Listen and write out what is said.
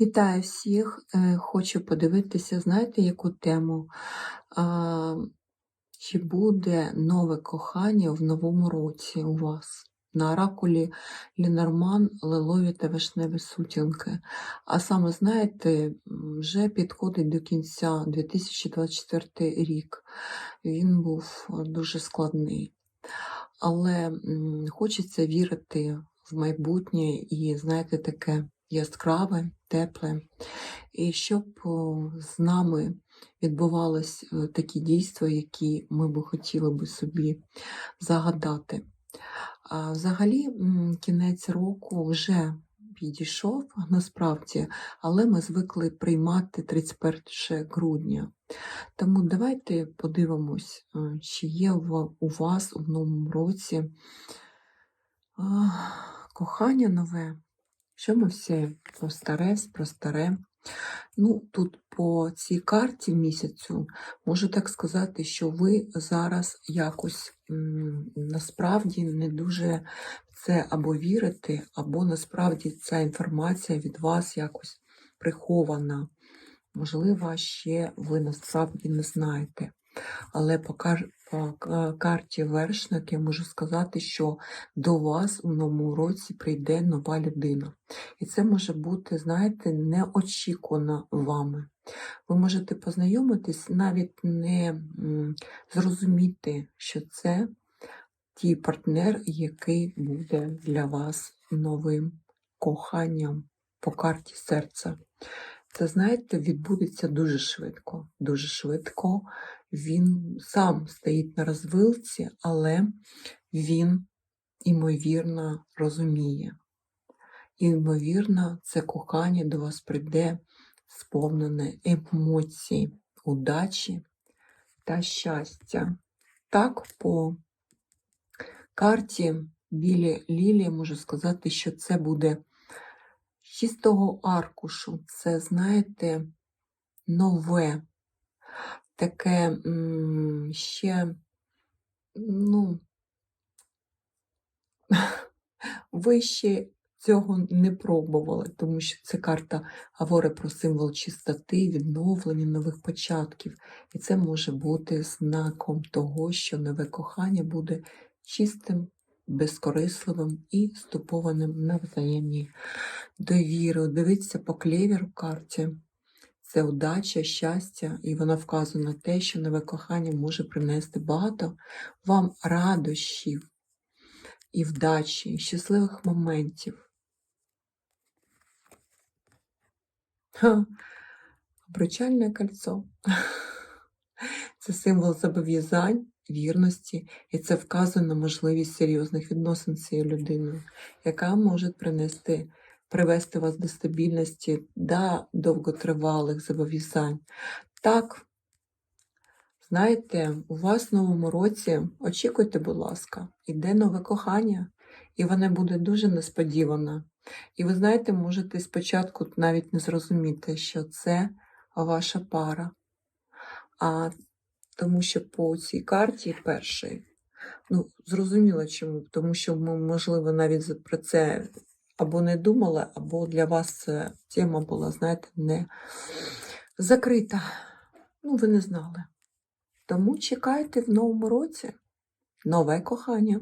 Вітаю всіх! Е, Хочу подивитися, знаєте, яку тему? Чи буде нове кохання в новому році у вас? На оракулі Лінорман, Лилові та Вишневі сутінки. А саме, знаєте, вже підходить до кінця 2024 рік. Він був дуже складний. Але хочеться вірити в майбутнє і, знаєте, таке яскраве, тепле. І щоб з нами відбувались е, такі дійства, які ми би хотіли би собі загадати. Взагалі, кінець року вже підійшов насправді, але ми звикли приймати 31 грудня. Тому давайте подивимось, е, чи є у вас у новому році кохання нове. Що ми всі про старе, про старе. Ну, тут по цій карті місяцю можу так сказати, що ви зараз якось насправді не дуже в це або вірите, або насправді ця інформація від вас якось прихована. Можливо, ще ви насправді не знаєте. Але по, к- карті вершник я можу сказати, що до вас у новому році прийде нова людина. І це може бути, знаєте, неочікувано вами. Ви можете познайомитись, навіть не зрозуміти, що це ті партнер, який буде для вас новим коханням по карті серця. Це, знаєте, відбудеться дуже швидко. Дуже швидко. Він сам стоїть на розвилці, але він, ймовірно, розуміє. І, ймовірно, це кохання до вас прийде сповнене емоцій, удачі та щастя. Так, по карті білі лілії можу сказати, що це буде чистого аркушу. Це, знаєте, нове, таке ще, ну, ви ще цього не пробували, тому що це карта говорить про символ чистоти, відновлення нових початків. І це може бути знаком того, що нове кохання буде чистим, безкорисливим і ступованим на взаємній довіру. Дивіться по клєвіру карті. Це удача, щастя, і вона вказує на те, що нове кохання може принести багато вам радощів і вдачі, і щасливих моментів. Ха, Обручальне кольцо. Це символ зобов'язань, вірності, і це вказує на можливість серйозних відносин з цією людиною, яка може принести, привести вас до стабільності, до довготривалих зобов'язань. Так, знаєте, у вас в новому році очікуйте, будь ласка, іде нове кохання, і воно буде дуже несподіване. І ви знаєте, можете спочатку навіть не зрозуміти, що це ваша пара. А тому що по цій карті першій, ну, зрозуміло чому, тому що ми, можливо, навіть про це або не думали, або для вас тема була, знаєте, не закрита. Ну, ви не знали. Тому чекайте в новому році нове кохання.